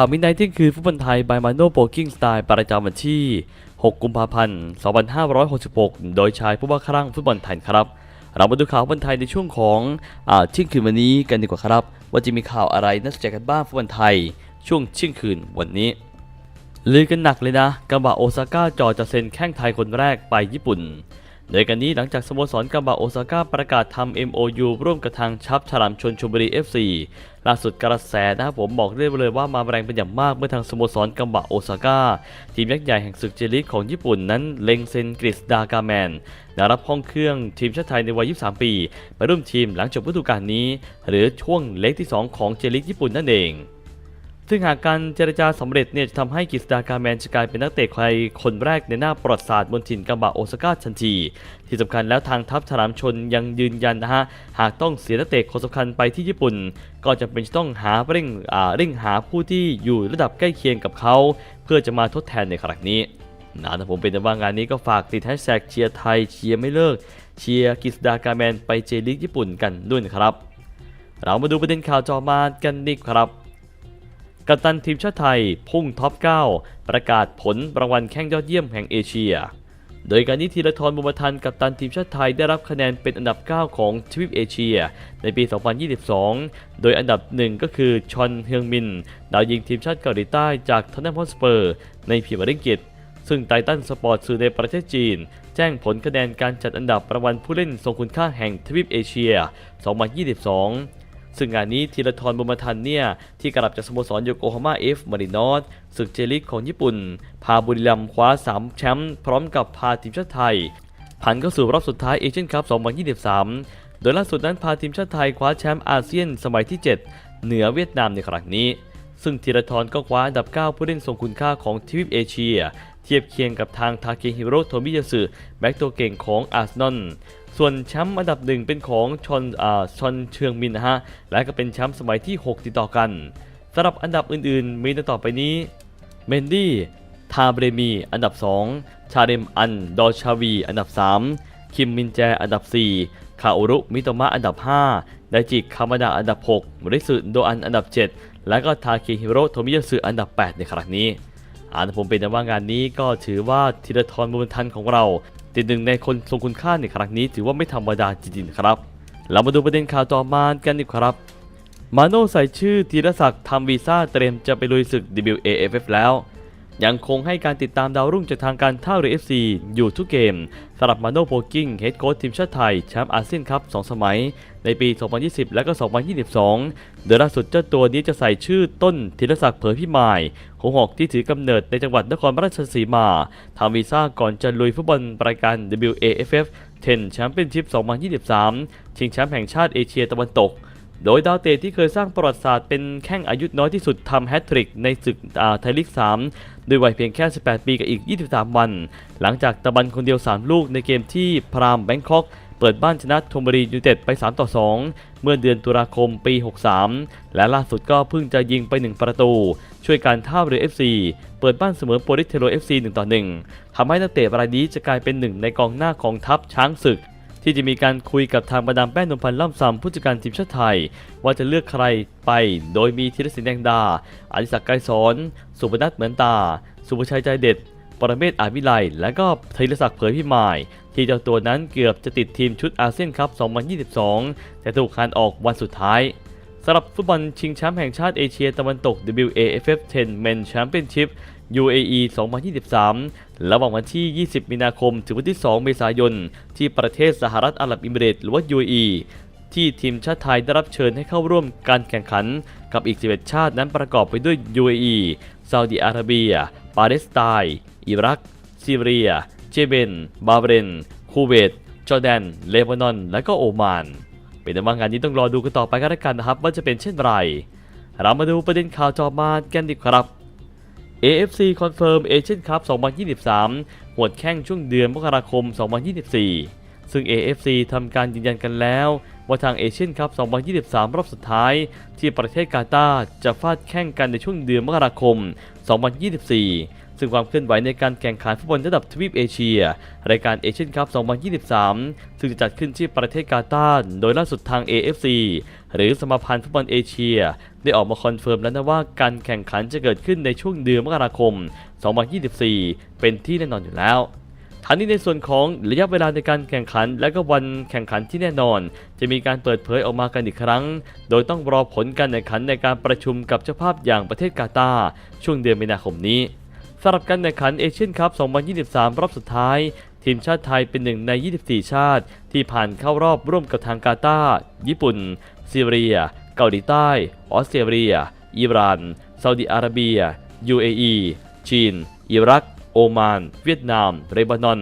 ข่าวมิดไนท์ที่คืนฟุตบอลไทยบายมาโนโปกิ้งสไตล์ประจำวันที่ 6 กุมภาพันธ์ 2566 โดยชายผู้ว่าครั่งฟุตบอลไทยครับ เรามาดูข่าวฟุตบอลไทยในช่วงของอาเที่ยงคืนวันนี้กันดีกว่าครับ ว่าจะมีข่าวอะไรน่าสนใจกันบ้างฟุตบอลไทย ช่วงเที่ยงคืนวันนี้ลือกันหนักเลยนะกาบะโอซาก้าจอจะเซ็นแข้งไทยคนแรกไปญี่ปุ่นโดยกันนี้หลังจากสโมสรกาบะโอซาก้าประกาศทำ MOU ร่วมกับทางชับฉลามชนชลบุรี FC ล่าสุดกระแสนะครับผมบอกได้เลยว่ามาแรงเป็นอย่างมากเมื่อทางสโมสรกัมบะโอซาก้า ทีมยักษ์ใหญ่แห่งศึกเจลิกของญี่ปุ่นนั้นเล็งเซนกิสดากาแมนได้รับห้องเครื่องทีมชาติไทยในวัย 23 ปีไปร่วมทีมหลังจบฤดูกาลนี้ หรือช่วงเล็กที่ 2 ของเจลิกญี่ปุ่นนั่นเอง ซึ่งหากการเจรจาสำเร็จเนี่ยจะทำให้กฤษดากาแมนจะกลายเป็นนักเตะไทยคนแรกในหน้าประวัติศาสตร์บนถิ่นกัมบะโอซาก้าทันที ที่สำคัญแล้วทางทัพฉลามชนยังยืนยันนะฮะ หากต้องเสียนักเตะคนสำคัญไปที่ญี่ปุ่น ก็จะเป็นต้องหาเร่งอ่าเร่งหาผู้ที่อยู่ระดับใกล้เคียงกับเขา เพื่อจะมาทดแทนในครั้งนี้นะถ้าผมเป็นว่างานนี้ก็ฝากติดแฮชแท็กเชียร์ไทยเชียร์ไม่เลิกเชียร์กฤษดากาแมนไปเจลิกญี่ปุ่นกันด้วยนะครับ เรามาดูประเด็นข่าวจอมากันดีครับ กัปตันทีมชาติไทยพุ่งท็อป 9 ประกาศผลรางวัลแข้งยอดเยี่ยมแห่งเอเชีย โดยการนี้ธีรทรบุญมาทันกัปตันทีมชาติไทยได้รับคะแนนเป็นอันดับ 9 ของทวีปเอเชีย ในปี 2022 โดยอันดับ 1 ก็คือชอนเฮืองมิน ดาวยิงทีมชาติเกาหลีใต้จากทอนแนมฮอสเปอร์ ในพรีเมียร์ลีกอังกฤษซึ่งไททันสปอร์ตสื่อในประเทศจีน แจ้งผลคะแนนการจัดอันดับรางวัลผู้เล่นทรงคุณค่าแห่งทวีปเอเชีย 2022 ซึ่งงานนี้ธีรทรบุญมาทันเนี่ย ที่กลับจากสโมสรโยโกฮาม่าเอฟมารินอสศึกเจลิกของญี่ปุ่น พาบุรีรัมย์คว้า 3 แชมป์พร้อมกับพาทีมชาติไทย ผ่านเข้าสู่รอบสุดท้ายเอเชียนคัพ 2023 โดยล่าสุดนั้นพาทีมชาติไทยคว้าแชมป์อาเซียนสมัยที่ 7 เหนือเวียดนามในครั้งนี้ ซึ่งธีรทรก็คว้าอันดับ 9 ผู้เล่นทรงคุณค่าของทวีปเอเชีย เทียบเคียงกับทางทาเคฮิโร่โทมิยาสึแบ็กตัวเก่งของอาร์เซนอล ส่วนแชมป์อันดับหนึ่งเป็นของชอนอ่าชอนเชืองมินนะฮะ และก็เป็นแชมป์สมัยที่ 6 ติดต่อกันสำหรับอันดับอื่นๆ มีดังต่อไปนี้ เมนดี้ ทาเบรมี อันดับ 2 ชาเดมอัน ดอชาวี อันดับ 3 คิมมินแจ อันดับ 4 คาโอรุ มิโตมะ อันดับ 5 ไดจิคามาดา อันดับ6ริสึโดอัน อันดับ 7 และก็ทาเคฮิโร่ โทมิยาสึ อันดับ 8 ในครั้งนี้อ่านผมเป็นแต่ว่างานนี้ก็ถือว่าธีรทรบุญทันของเรา ติดหนึ่งในคนทรงคุณค่าในครั้งนี้ถือว่าไม่ธรรมดาจริงๆครับ เรามาดูประเด็นข่าวต่อมากันดีกว่าครับ มาโน่ใส่ชื่อธีรศักดิ์ทำวีซ่าเตรียมจะไปลุยศึก WAFF แล้ว ยังคงให้การติดตามดาวรุ่งจากทางการท่าเรือ FC อยู่ทุกเกมสำหรับมาโน่โพกิ้งเฮดโค้ชทีมชาติไทยแชมป์อาเซียนคัพ2สมัย ในปี 2020 และก็ 2022 โดยล่าสุดเจ้าตัวนี้จะใส่ชื่อต้นธีรศักดิ์เผยพิมายหัวหอกที่ถือกำเนิดในจังหวัดนครราชสีมาทำวีซ่าก่อนจะลุยฟุตบอลรายการ WAFF 10แชมเปี้ยนชิพ2023 ชิงแชมป์แห่งชาติเอเชียตะวันตกโดยดาวเตะที่เคยสร้างประวัติศาสตร์เป็นแข้งอายุน้อยที่สุดทำแฮตทริกในศึกอาไทยลีก 3 ด้วยวัยเพียงแค่ 18 ปีกับอีก 23 วัน หลังจากตะบันคนเดียว 3 ลูกในเกมที่พรามแบงคอกเปิดบ้านชนะธนบุรียูเต็ดไป 3 ต่อ 2 เมื่อเดือนตุลาคมปี 63 และล่าสุดก็เพิ่งจะยิงไป 1 ประตู ช่วยการท่าเรือ FC เปิดบ้านเสมอโปริเทโร FC 1 ต่อ 1ทำให้นักเตะรายนี้จะกลายเป็นหนึ่งในกองหน้าของทัพช้างศึก ที่จะมีการคุยกับทางบรรดามแป้นนมพันธ์ล่ำซำผู้จัดการทีมชาติไทย ว่าจะเลือกใครไป โดยมีธีรศิลป์แดงดาอดิศักดิ์ไกรสอน สุพนัทเหมือนตา สุภชัยใจเด็ด ปรเมศอาวิไล และก็ธีรศักดิ์เผยพิมาย ที่เจ้าตัวนั้นเกือบจะติดทีมชุดอาเซียนคัพ 2022 แต่ถูกคันออกวันสุดท้ายสำหรับฟุตบอลชิงแชมป์แห่งชาติเอเชียตะวันตก WAFF 10 Men Championship UAE 2023 ระหว่างวันที่ 20 มีนาคม ถึงวันที่ 2 เมษายน ที่ประเทศสหรัฐอาหรับอิมิเรตหรือว่า UAE ที่ทีมชาติไทยได้รับเชิญให้เข้าร่วมการแข่งขัน กับอีก 11 ชาตินั้นประกอบไปด้วย UAE ซาอุดิอาระเบีย ปาเลสไตน์อิรัก ซีเรีย เจเมนบาห์เรน คูเวต จอร์แดน เลบานอน และก็โอมาน เป็นแต่ว่างานนี้ต้องรอดูกันต่อไปกันแล้วกันนะครับ ว่าจะเป็นเช่นไร เรามาดูประเด็นข่าวจอมากันดีครับ AFC Confirm Asian Cup 2023 หวดแข่งช่วงเดือนมกราคม 2024 ซึ่ง AFC ทำการยืนยันกันแล้ว ว่าทาง Asian Cup 2023 รอบสุดท้าย ที่ประเทศกาตาร์จะฟาดแข่งกันในช่วงเดือนมกราคม 2024 ซึ่งความเคลื่อนไหวในการแข่งขันฟุตบอลระดับทวีปเอเชีย รายการเอเชียนคัพ 2023 ซึ่งจะจัดขึ้นที่ประเทศกาตาร์โดยล่าสุดทาง AFC หรือสมาพันธ์ฟุตบอลเอเชีย ได้ออกมาคอนเฟิร์มแล้วนะว่าการแข่งขันจะเกิดขึ้นในช่วงเดือนมกราคม 2024 เป็นที่แน่นอนอยู่แล้ว ทั้งนี้ในส่วนของระยะเวลาในการแข่งขัน และก็วันแข่งขันที่แน่นอน จะมีการเปิดเผยออกมากันอีกครั้ง โดยต้องรอผลการแข่งขันในการประชุมกับเจ้าภาพอย่างประเทศกาตาร์ช่วงเดือนมีนาคมนี้สำหรับการแข่งขันเอเชียนคัพ 2023 รอบสุดท้าย ทีมชาติไทยเป็นหนึ่งใน 24 ชาติ ที่ผ่านเข้ารอบร่วมกับทางกาตาร์ญี่ปุ่น ซีเรีย เกาหลีใต้ ออสเตรเลีย อิหร่านซาอุดิอาระเบีย UAE จีน อิรัก โอมาน เวียดนามเลบานอน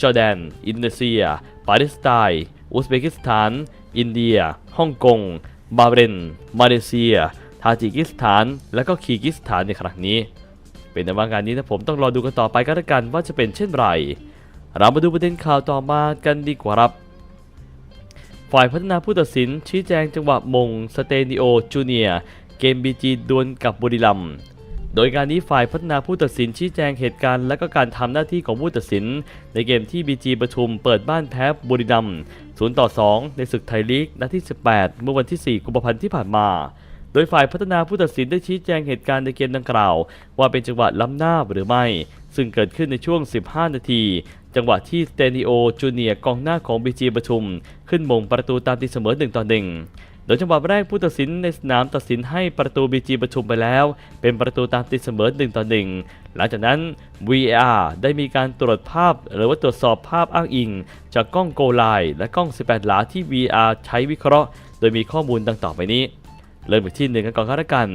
จอร์แดน อินโดนีเซีย ปาเลสไตน์อุซเบกิสถาน อินเดีย ฮ่องกง บาเรน มาเลเซีย ทาจิกิสถาน และก็คีกิสถานในครั้งนี้ เป็นในว่างานนี้นะผมต้องรอดูกันต่อไปก็แล้วกันว่าจะเป็นเช่นไร เรามาดูประเด็นข่าวต่อมากันดีกว่าครับฝ่ายพัฒนาผู้ตัดสินชี้แจงจังหวะมง สเตนิโอจูเนียเกมบีจีดวลกับบุรีรัมย์ โดยการนี้ฝ่ายพัฒนาผู้ตัดสินชี้แจงเหตุการณ์และก็การทำหน้าที่ของผู้ตัดสิน ในเกมที่บีจีปทุมเปิดบ้านแพ้บุรีรัมย์0ต่อ 2 ในศึกไทยลีกนัดที่ 18 เมื่อวันที่ 4 กุมภาพันธ์ที่ผ่านมา โดยฝ่ายพัฒนาผู้ตัดสินได้ชี้แจงเหตุการณ์ในเกมดังกล่าว ว่าเป็นจังหวะล้ำหน้าหรือไม่ ซึ่งเกิดขึ้นในช่วง 15 นาที จังหวะที่สเตนิโอจูเนียกองหน้าของบีจีปทุม ขึ้นมงประตูตามตีเสมอ1ต่อ1 โดยจังหวะแรกผู้ตัดสินในสนามตัดสินให้ประตูบีจีปทุมไปแล้ว เป็นประตูตามตีเสมอ1ต่อ1หลังจากนั้น VAR ได้มีการตรวจภาพหรือว่าตรวจสอบภาพอ้างอิง จากกล้องโกไลและกล้อง 18 หลาที่ VR ใช้วิเคราะห์ โดยมีข้อมูลดังต่อไปนี้ เริ่มไปที่หนึ่งกันก่อนก็แล้วกัน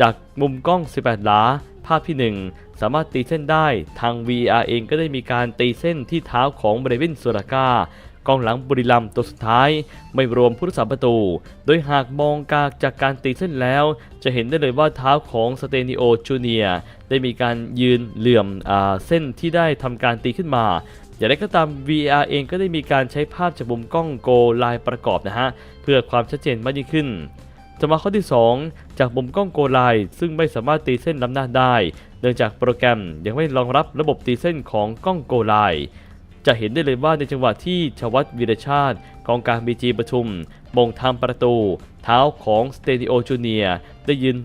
จากมุมกล้อง 18 หลาภาพที่ 1 สามารถตีเส้นได้ทาง VR เองก็ได้มีการตีเส้นที่เท้าของเบรวินสุรากา กองหลังบุรีรัมย์ตัวสุดท้าย ไม่รวมผู้รักษาประตู โดยหากมองกากจากการตีเส้นแล้ว จะเห็นได้เลยว่าเท้าของสเตนิโอจูเนียได้มีการยืนเหลื่อมอเส้นที่ได้ทำการตีขึ้นมาอย่างไรก็ตาม VR เองก็ได้มีการใช้ภาพจากมุมกล้องโกไลน์ประกอบนะฮะ เพื่อความชัดเจนมากยิ่งขึ้นจะมาข้อที่ 2 จากมุมกล้องโกไลน์ซึ่งไม่สามารถตีเส้นล้ำหน้าได้ เนื่องจากโปรแกรมยังไม่รองรับระบบตีเส้นของกล้องโกไลน์ จะเห็นได้เลยว่าในจังหวะที่ชวัตวีรชาติกองการบีจีปทุมมงทำประตู เท้าของสเตนิโอจูเนียได้ยืน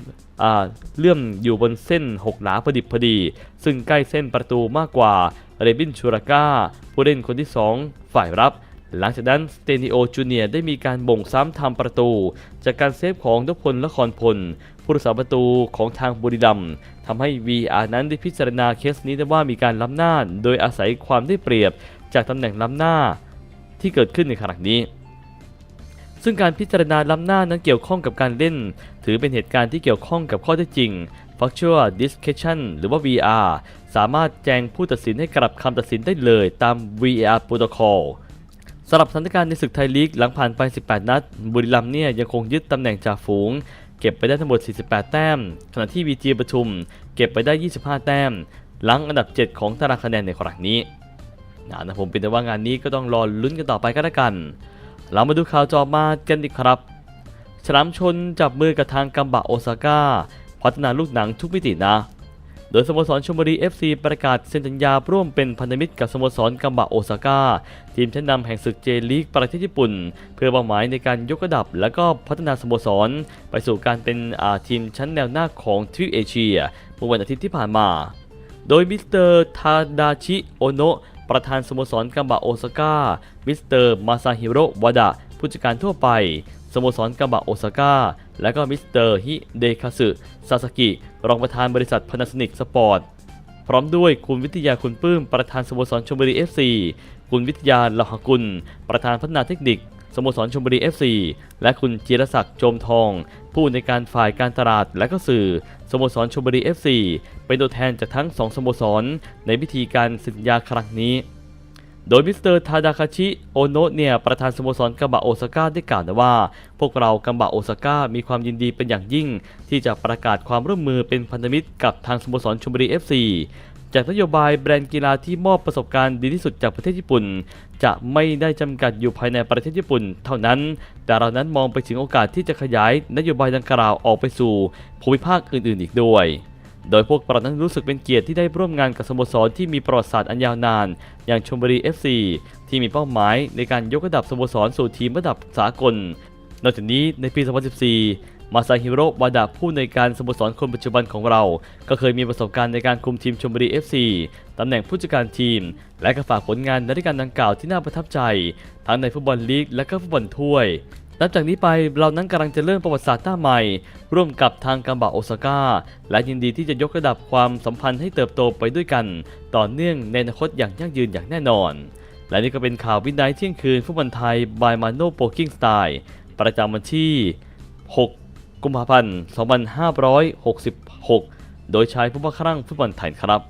เลื่อมอยู่บนเส้น 6 หลาพอดิบพอดี ซึ่งใกล้เส้นประตูมากกว่าเรบินชูราก้าผู้เล่นคนที่ 2 ฝ่ายรับ หลังจากนั้นสเตนิโอจูเนียได้มีการบ่งซ้ำทำประตู จากการเซฟของนพพลละครพล ผู้รักษาประตูของทางบุรีรัมย์ทำให้ VR นั้นได้พิจารณาเคสนี้ได้ว่ามีการล้ำหน้า โดยอาศัยความได้เปรียบจากตำแหน่งล้ำหน้าที่เกิดขึ้นในขณะนี้ซึ่งการพิจารณาล้ำหน้านั้นเกี่ยวข้องกับการเล่น ถือเป็นเหตุการณ์ที่เกี่ยวข้องกับข้อเท็จจริง Factual Discussion หรือว่า VR สามารถแจ้งผู้ตัดสินให้กลับคำตัดสินได้เลยตาม VR Protocol สำหรับสถานการณ์ในศึกไทยลีกหลังผ่านไป 18 นัด บุรีรัมย์เนี่ยยังคงยึดตำแหน่งจ่าฝูง เก็บไปได้ทั้งหมด 48 แต้ม ขณะที่ VG ปทุม เก็บไปได้ 25 แต้ม หลังอันดับ 7 ของตารางคะแนนในครั้งนี้นะผมเป็นแต่ว่างานนี้ก็ต้องรอลุ้นกันต่อไปก็แล้วกัน เรามาดูข่าวจอมากันดีครับ ฉลามชนจับมือกับทางกัมบะโอซาก้า พัฒนาลูกหนังทุกมิตินะ โดยสโมสรชลบุรี FC ประกาศเซ็นสัญญาร่วมเป็นพันธมิตรกับสโมสรกัมบะโอซาก้าทีมชั้นนำแห่งศึกเจลีกประเทศญี่ปุ่น เพื่อเป้าหมายในการยกระดับ และก็พัฒนาสโมสร ไปสู่การเป็นทีมชั้นแนวหน้าของทวีปเอเชียเมื่อวันอาทิตย์ที่ผ่านมา โดยมิสเตอร์ทาดาชิโอโนะประธานสโมสรกัมบะโอซาก้า มิสเตอร์มาซาฮิโร่วาดะผู้จัดการทั่วไป สโมสรกัมบะโอซาก้า และก็มิสเตอร์ฮิเดคาสึซาสกิ รองประธานบริษัทพนาสนิกสปอร์ต พร้อมด้วยคุณวิทยาคุณปื้ม ประธานสโมสรชลบุรี FC คุณวิทยาลหกุล ประธานพัฒนาเทคนิค สโมสรชลบุรี FC และคุณจิรศักดิ์โจมทอง ผู้ในการฝ่ายการตลาดและก็สื่อ สโมสรชลบุรี FC เป็นตัวแทนจากทั้งสองสโมสรในพิธีการสัญญาครั้งนี้ โดยมิสเตอร์ทาดาคาชิโอโนะเนี่ยประธานสโมสรกัมบะโอซาก้าได้กล่าวนะว่า พวกเรากัมบะโอซาก้ามีความยินดีเป็นอย่างยิ่ง ที่จะประกาศความร่วมมือเป็นพันธมิตรกับทางสโมสรชลบุรี FC จากนโยบายแบรนด์กีฬาที่มอบประสบการณ์ดีที่สุดจากประเทศญี่ปุ่น จะไม่ได้จำกัดอยู่ภายในประเทศญี่ปุ่น เท่านั้น แต่เรานั้นมองไปถึงโอกาสที่จะขยายนโยบายดังกล่าวออกไปสู่ภูมิภาคอื่น ๆ อีกด้วย โดยพวกเรานั้นรู้สึกเป็นเกียรติที่ได้ร่วมงานกับสโมสรที่มีประวัติศาสตร์อันยาวนาน อย่างชลบุรี FC ที่มีเป้าหมายในการยกระดับสโมสรสู่ทีมระดับสากล นอกจากนี้ในปี 2014 มาซาฮิโร่วาดะผู้ในการสโมสรคนปัจจุบันของเรา ก็เคยมีประสบการณ์ในการคุมทีมชลบุรี FC ตำแหน่งผู้จัดการทีม และก็ฝากผลงานในรายการดังกล่าวที่น่าประทับใจ ทั้งในฟุตบอลลีกและก็ฟุตบอลถ้วย นับจากนี้ไปเรานั้นกำลังจะเริ่มประวัติศาสตร์หน้าใหม่ ร่วมกับทางกัมบะโอซาก้า และยินดีที่จะยกระดับความสัมพันธ์ให้เติบโตไปด้วยกัน ต่อเนื่องในอนาคตอย่างยั่งยืนอย่างแน่นอน และนี่ก็เป็นข่าววินัยเที่ยงคืนฟุตบอลไทย by Mano Poking Style ประจำวันที่ 6 กุมภาพันธ์ 2566 โดยชายผู้ว่าครั่งฟุตบอลไทยครับ